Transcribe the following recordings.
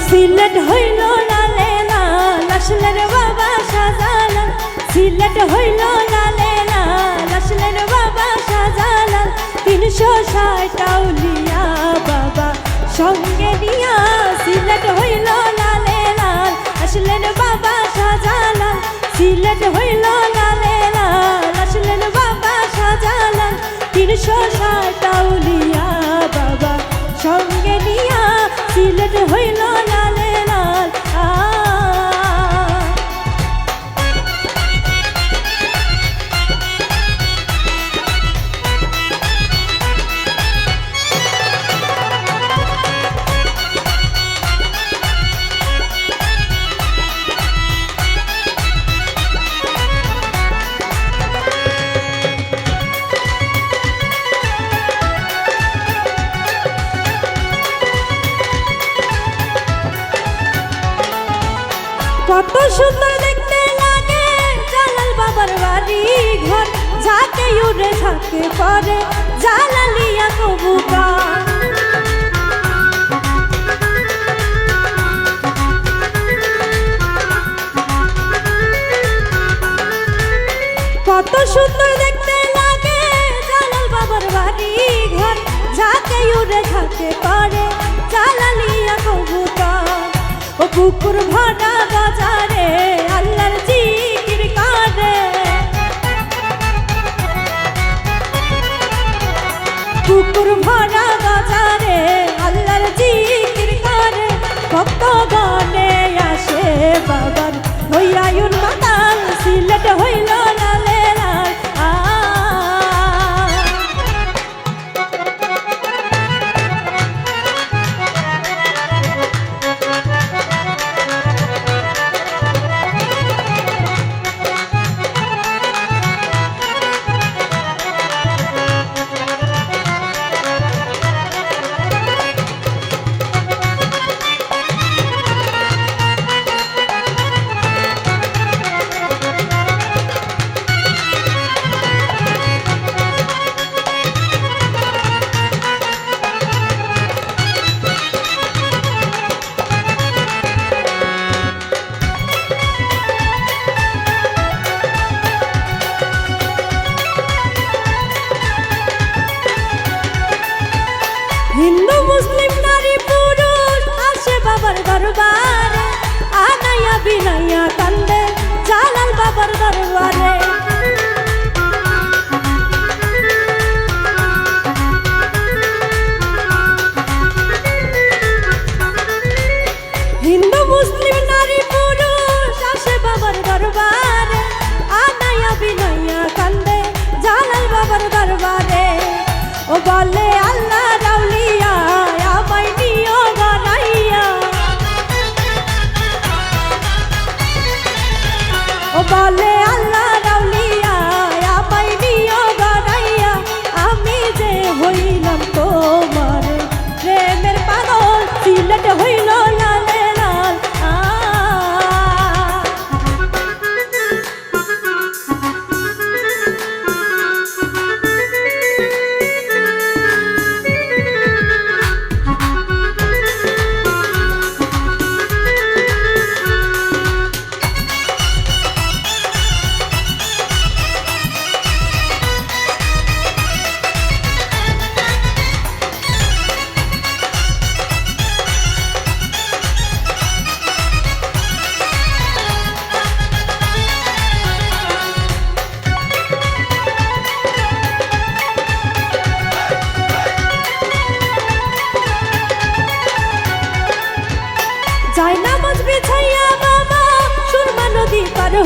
সিলেট হইল লালে লাল আসলেন বাবা সাজালাল সিলেট হইল লালে লাল আসলেন বাবা সাজালাল তিনশো ষাট আউলিয়া বাবা সঙ্গে নিয়া সিলেট হইল লালে লাল আসলেন বাবা সাজালাল সিলেট হইল লাল কত সুন্দর দেখতে লাগে। জালাল বাবার বাড়ি ঘর ঝাঁকে উড়ে ঝাঁকে পরে জালালিয়া কবুকা কত সুন্দর দেখতে লাগে। জালাল বাবার বাড়ি ঘর ঝাঁকে উড়ে ঝাঁকে পরে জালালিয়া কবুকা ও পুকুর বাজারে আল্লাহর জিকির করে। ভরা বাজারে হিন্দু মুসলিম নারী পুরুষ আসে বাবার দরবারে আনাইয়া বিনাইয়া কান্দে জালাল বাবার দরবারে।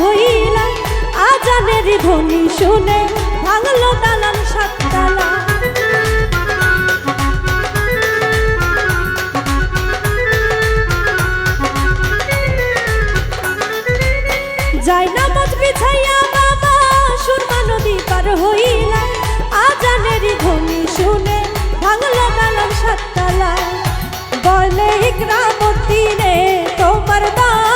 হইলাম আজানের ধ্বনি শুনে ভাঙলো দালান সাততালা। যায় নামাজ বিছাইয়া বাবা, সুরমা নদী পার হইলাম আজানের ধ্বনি শুনে ভাঙলো দালান সাততালা। বলে ইকরামতি রে তোমার দয়ার